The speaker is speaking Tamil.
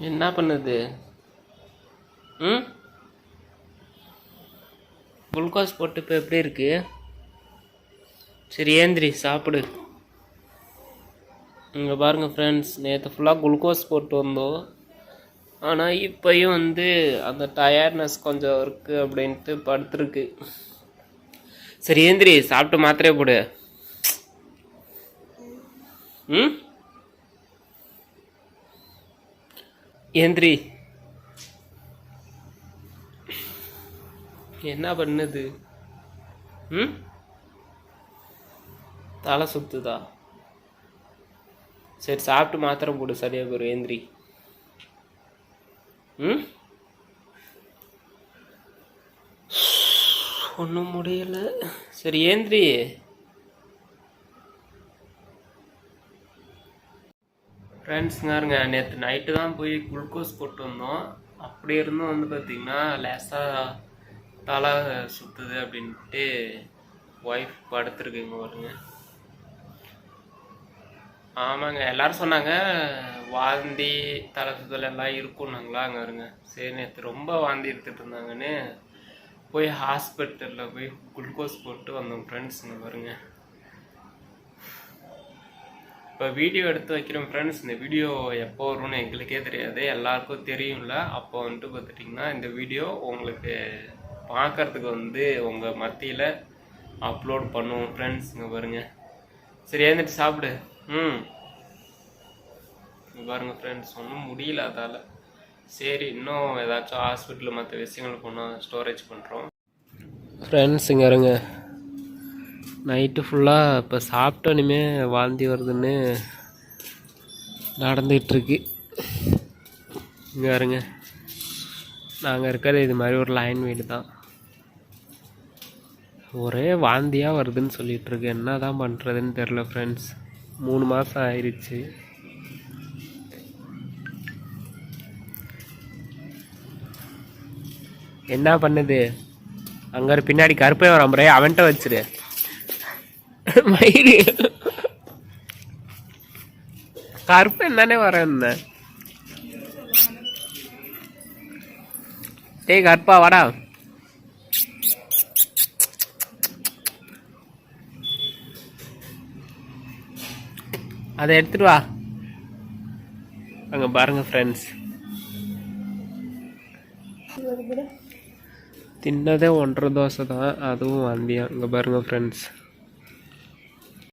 என்ன பண்ணுது? ம்? குளுக்கோஸ் போட்டு இப்போ எப்படி இருக்கு? சரி ஏந்திரி சாப்பிடு. இங்கே பாருங்கள் ஃப்ரெண்ட்ஸ் நேற்று ஃபுல்லாக குளுக்கோஸ் போட்டு வந்தோம். ஆனால் இப்போயும் வந்து அந்த டயர்ட்னஸ் கொஞ்சம் இருக்குது அப்படின்ட்டு படுத்துருக்கு. சரி ஏந்திரி சாப்பிட்டு மாத்திரையே போடு. ம்? ஏந்திரி. என்ன பண்ணுது? ம்? தலை சுத்துதா? சரி சாப்பிட்டு மாத்திரை போடு சரியாக போயிடும் ஏந்திரி. ம்? ஒன்றும் முடியல. சரி ஏந்திரி. ஃப்ரெண்ட்ஸுங்காருங்க நேற்று நைட்டு தான் போய் குளுக்கோஸ் போட்டு வந்தோம் அப்படி இருந்தும் வந்து பார்த்திங்கன்னா லேசாக தலை சுற்றுது அப்படின்ட்டு ஒய்ஃப் படுத்துருக்குங்க வருங்க ஆமாங்க எல்லோரும் சொன்னாங்க வாந்தி தலை சுத்தல் எல்லாம் இருக்கும்னாங்களா அங்கே வருங்க சரி நேற்று ரொம்ப வாந்தி எடுத்துகிட்டு இருந்தாங்கன்னு. போய் ஹாஸ்பிட்டலில் போய் குளுக்கோஸ் போட்டு வந்தோம் ஃப்ரெண்ட்ஸுங்க வருங்க இப்போ வீடியோ எடுத்து வைக்கிறோம் ஃப்ரெண்ட்ஸ் இந்த வீடியோ எப்போ வரும்னு எங்களுக்கே தெரியாது. எல்லாருக்கும் தெரியும்ல. அப்போ வந்துட்டு பார்த்துட்டிங்கன்னா இந்த வீடியோ உங்களுக்கு பார்க்கறதுக்கு வந்து உங்கள் மத்தியில் அப்லோட் பண்ணுவோம் ஃப்ரெண்ட்ஸ் இங்கே பாருங்க. சரி ஏந்துட்டு சாப்பிடு. ம். பாருங்கள் ஃப்ரெண்ட்ஸ் ஒன்றும் முடியல அதால். சரி இன்னும் ஏதாச்சும் ஹாஸ்பிட்டல் மற்ற விஷயங்கள் போனால் ஸ்டோரேஜ் பண்ணுறோம் ஃப்ரெண்ட்ஸ் இங்கே இருங்க. நைட்டு ஃபுல்லாக இப்போ சாப்பிட்டோனுமே வாந்தி வருதுன்னு நடந்துகிட்ருக்கு. இங்கே வருங்க நாங்கள் இருக்கிறது இது மாதிரி ஒரு லைன் வீடு தான். ஒரே வாந்தியாக வருதுன்னு சொல்லிகிட்ருக்கு என்ன தான் பண்ணுறதுன்னு தெரில ஃப்ரெண்ட்ஸ் மூணு மாதம் ஆயிடுச்சு என்ன பண்ணுது? அங்கே பின்னாடி கருப்பை வரான் அவன்கிட்ட வச்சிரு. மயிறு கருப்பன் தானே வரேன் டேய் கற்பா வாடா அதை எடுத்துட்டு வா அங்க பாருங்க ஃப்ரெண்ட்ஸ் தின்னதே ஒன்றரை தோசை தான் அதுவும் வாந்தியா இங்கே பாருங்க ஃப்ரெண்ட்ஸ்